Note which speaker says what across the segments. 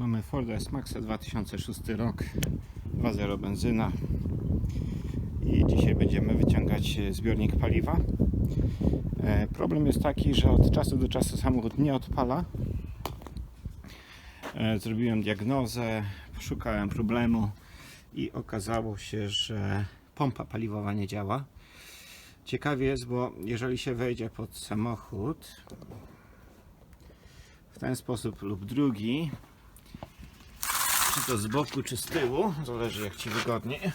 Speaker 1: Mamy Forda S-Maxa 2006 rok 2.0 benzyna i dzisiaj będziemy wyciągać zbiornik paliwa. E, Problem jest taki, że od czasu do czasu samochód nie odpala. E, Zrobiłem diagnozę, szukałem problemu i okazało się, że pompa paliwowa nie działa. Ciekawie jest, bo jeżeli się wejdzie pod samochód w ten sposób lub drugi, czy to z boku, czy z tyłu, zależy jak Ci wygodnie,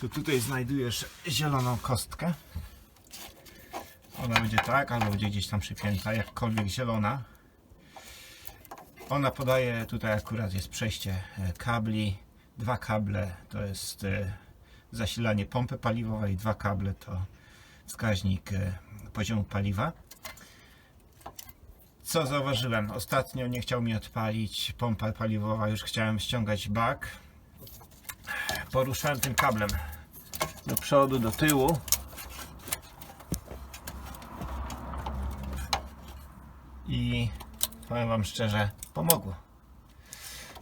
Speaker 1: to tutaj znajdujesz zieloną kostkę. Ona będzie tak, albo będzie gdzieś tam przypięta, jakkolwiek zielona. Ona podaje, tutaj akurat jest przejście e, kabli, dwa kable to jest e, zasilanie pompy paliwowej, dwa kable to wskaźnik e, poziomu paliwa. Co zauważyłem? Ostatnio nie chciał mi odpalić pompa paliwowa, już chciałem ściągać bak. Poruszałem tym kablem do przodu, do tyłu. I powiem Wam szczerze, pomogło.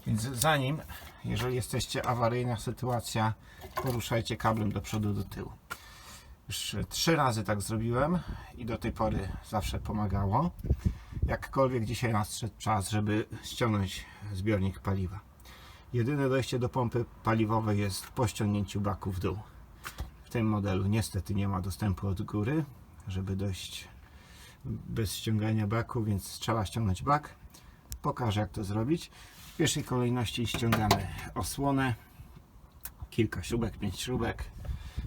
Speaker 1: Więc zanim, jeżeli jesteście awaryjna sytuacja, poruszajcie kablem do przodu, do tyłu. Już trzy razy tak zrobiłem i do tej pory zawsze pomagało. Jakkolwiek dzisiaj nadszedł czas, żeby ściągnąć zbiornik paliwa. Jedyne dojście do pompy paliwowej jest po ściągnięciu baku w dół. W tym modelu niestety nie ma dostępu od góry, żeby dojść bez ściągania baku, więc trzeba ściągnąć bak. Pokażę jak to zrobić. W pierwszej kolejności ściągamy osłonę, kilka śrubek, pięć śrubek.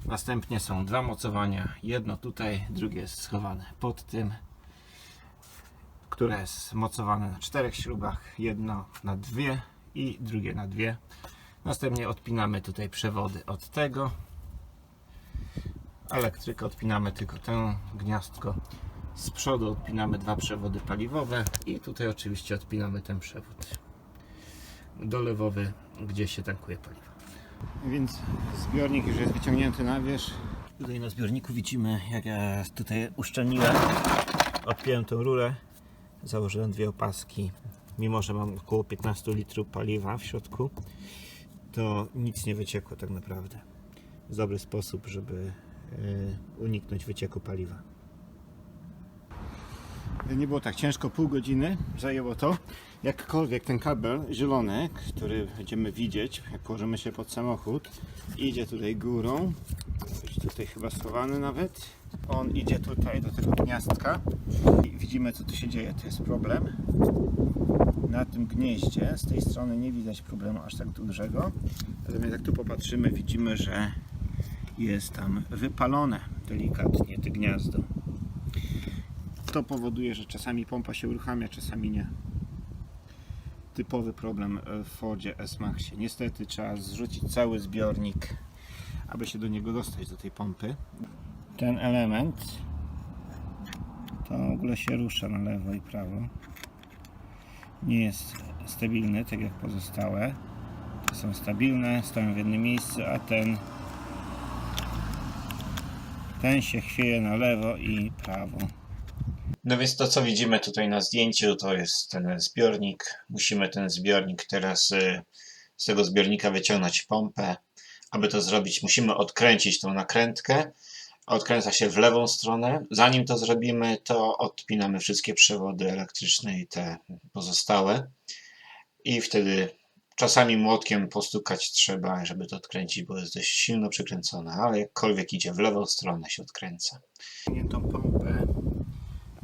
Speaker 1: Następnie są dwa mocowania. Jedno tutaj, drugie jest schowane pod tym, które jest mocowane na czterech śrubach. Jedno na dwie i drugie na dwie. Następnie odpinamy tutaj przewody od tego. Elektrykę odpinamy tylko tę gniazdko. Z przodu odpinamy dwa przewody paliwowe i tutaj oczywiście odpinamy ten przewód dolewowy, gdzie się tankuje paliwo. Więc zbiornik już jest wyciągnięty na wierzch. Tutaj na zbiorniku widzimy, jak ja tutaj uszczelniłem, odpiąłem tą rurę, założyłem dwie opaski. Mimo, że mam około 15 litrów paliwa w środku, to nic nie wyciekło tak naprawdę. Dobry sposób, żeby e, uniknąć wycieku paliwa. Nie było tak ciężko, pół godziny zajęło to. Jakkolwiek ten kabel zielony, który będziemy widzieć, jak położymy się pod samochód, idzie tutaj górą. Jest tutaj chyba schowany nawet. On idzie tutaj do tego gniazdka i widzimy co tu się dzieje. To jest problem. Na tym gnieździe z tej strony nie widać problemu aż tak dużego. Natomiast jak tu popatrzymy, widzimy, że jest tam wypalone delikatnie to gniazdo to powoduje, że czasami pompa się uruchamia, czasami nie. Typowy problem w Fordzie S-Maxie. Niestety trzeba zrzucić cały zbiornik, aby się do niego dostać, do tej pompy. Ten element to w ogóle się rusza na lewo i prawo. Nie jest stabilny, tak jak pozostałe. Te są stabilne, stoją w jednym miejscu, a ten ten się chwieje na lewo i prawo.
Speaker 2: No więc to, co widzimy tutaj na zdjęciu, to jest ten zbiornik. Musimy ten zbiornik teraz y, z tego zbiornika wyciągnąć pompę. Aby to zrobić, musimy odkręcić tą nakrętkę. Odkręca się w lewą stronę. Zanim to zrobimy, to odpinamy wszystkie przewody elektryczne i te pozostałe. I wtedy czasami młotkiem postukać trzeba, żeby to odkręcić, bo jest dość silno przykręcone, ale jakkolwiek idzie w lewą stronę się odkręca.
Speaker 1: tą pompę.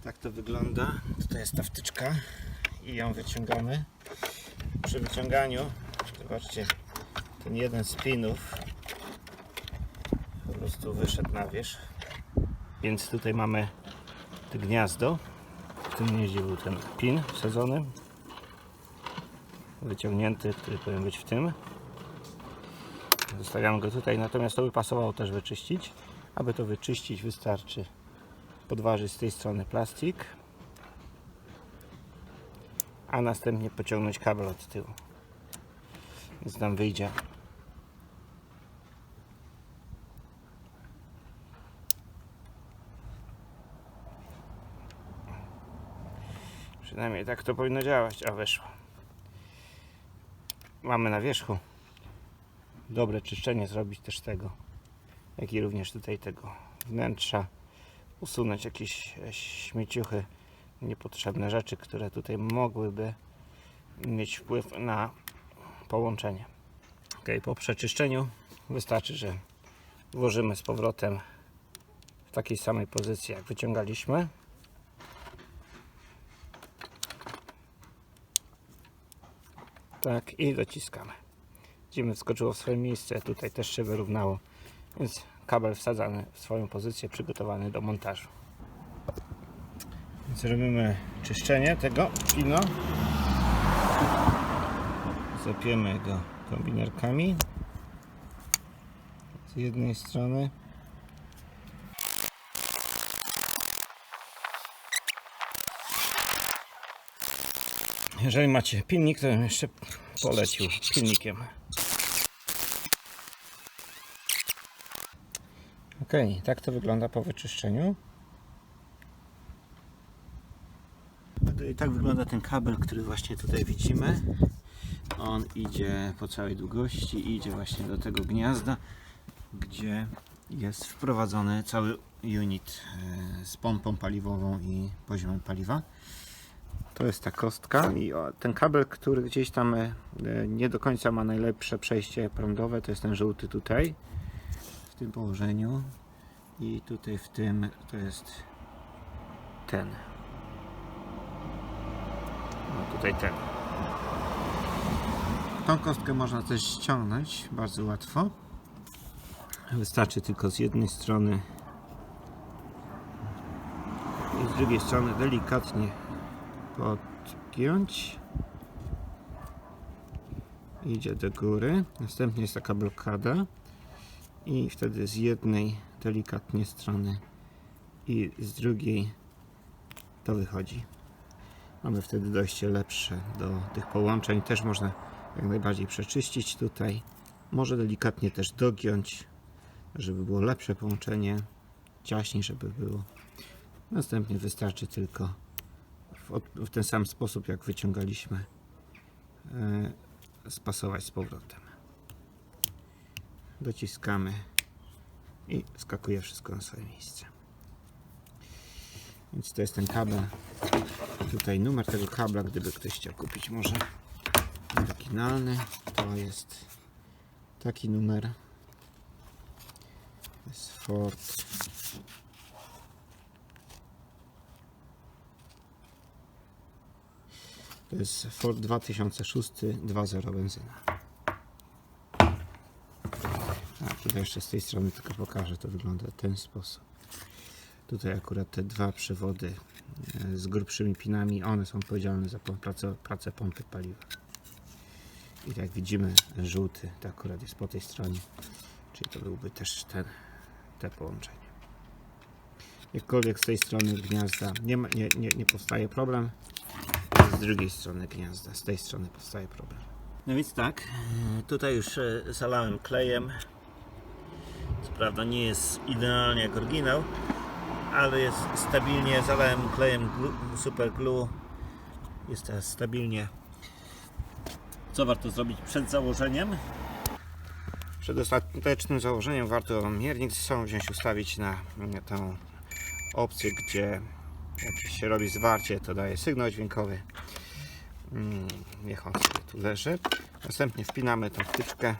Speaker 1: Tak to wygląda. Tutaj jest ta wtyczka i ją wyciągamy. Przy wyciąganiu, zobaczcie, ten jeden z pinów po prostu wyszedł na wierzch. Więc tutaj mamy to gniazdo. W tym gnieździe był ten pin wsadzony. Wyciągnięty, który powinien być w tym. Zostawiamy go tutaj, natomiast to by pasowało też wyczyścić. Aby to wyczyścić wystarczy podważyć z tej strony plastik, a następnie pociągnąć kabel od tyłu. Więc nam wyjdzie Przy Przynajmniej tak to powinno działać, a wyszło. Mamy na wierzchu dobre czyszczenie zrobić też tego, jak i również tutaj tego wnętrza. Usunąć jakieś e, śmieciuchy, niepotrzebne rzeczy, które tutaj mogłyby mieć wpływ na połączenie. Ok, po przeczyszczeniu wystarczy, że włożymy z powrotem w takiej samej pozycji jak wyciągaliśmy. Tak i dociskamy. Widzimy wskoczyło w swoje miejsce, tutaj też się wyrównało, więc kabel wsadzany w swoją pozycję, przygotowany do montażu. Więc robimy czyszczenie tego pino. Zapiemy go kombinerkami z jednej strony. Jeżeli macie pilnik, to bym jeszcze polecił pilnikiem. Ok, tak to wygląda po wyczyszczeniu. I tak wygląda ten kabel, który właśnie tutaj widzimy. On idzie po całej długości i idzie właśnie do tego gniazda, gdzie jest wprowadzony cały unit e, z pompą paliwową i poziomem paliwa. To jest ta kostka i ten kabel, który gdzieś tam e, nie do końca ma najlepsze przejście prądowe, to jest ten żółty tutaj, w tym położeniu i tutaj w tym to jest ten. No tutaj ten. Tą kostkę można też ściągnąć bardzo łatwo. Wystarczy tylko z jednej strony i z drugiej strony delikatnie podgiąć. Idzie do góry. Następnie jest taka blokada. I wtedy z jednej delikatnie strony i z drugiej to wychodzi. Mamy wtedy dojście lepsze do tych połączeń. Też można jak najbardziej przeczyścić tutaj. Może delikatnie też dogiąć, żeby było lepsze połączenie. Ciaśniej, żeby było. Następnie wystarczy tylko w, w ten sam sposób, jak wyciągaliśmy, e, spasować z powrotem. Dociskamy i skakuje wszystko na swoje miejsce. Więc to jest ten kabel. Tutaj numer tego kabla, gdyby ktoś chciał kupić może oryginalny, to jest taki numer. To jest Ford To jest Ford 2006 2.0 benzyna. A tutaj jeszcze z tej strony tylko pokażę, to wygląda w ten sposób. Tutaj akurat te dwa przewody e, z grubszymi pinami, one są odpowiedzialne za pracę, pracę pompy paliwa. I jak widzimy, żółty to akurat jest po tej stronie, czyli to byłby też ten, te połączenie. Jakkolwiek z tej strony gniazda nie, ma, nie, nie, nie powstaje problem, z drugiej strony gniazda, z tej strony powstaje problem. No więc tak, e, tutaj już e, zalałem klejem. Co prawda nie jest idealnie jak oryginał, ale jest stabilnie, zalałem klejem super glue. Jest teraz stabilnie. Co warto zrobić przed założeniem? Przed ostatecznym założeniem warto miernik ze sobą wziąć, ustawić na tą opcję, gdzie jak się robi zwarcie, to daje sygnał dźwiękowy. Mm, Niech on sobie tu leży. Następnie wpinamy tą wtyczkę,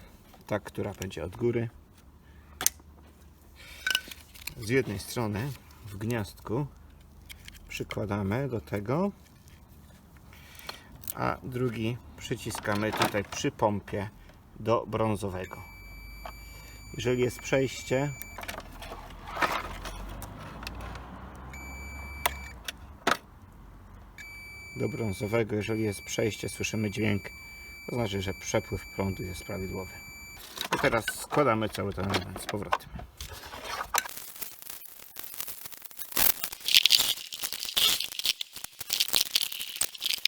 Speaker 1: ta, która będzie od góry. Z jednej strony w gniazdku przykładamy do tego, a drugi przyciskamy tutaj przy pompie do brązowego. Jeżeli jest przejście, do brązowego, jeżeli jest przejście, słyszymy dźwięk, to znaczy, że przepływ prądu jest prawidłowy. I teraz składamy cały ten element z powrotem.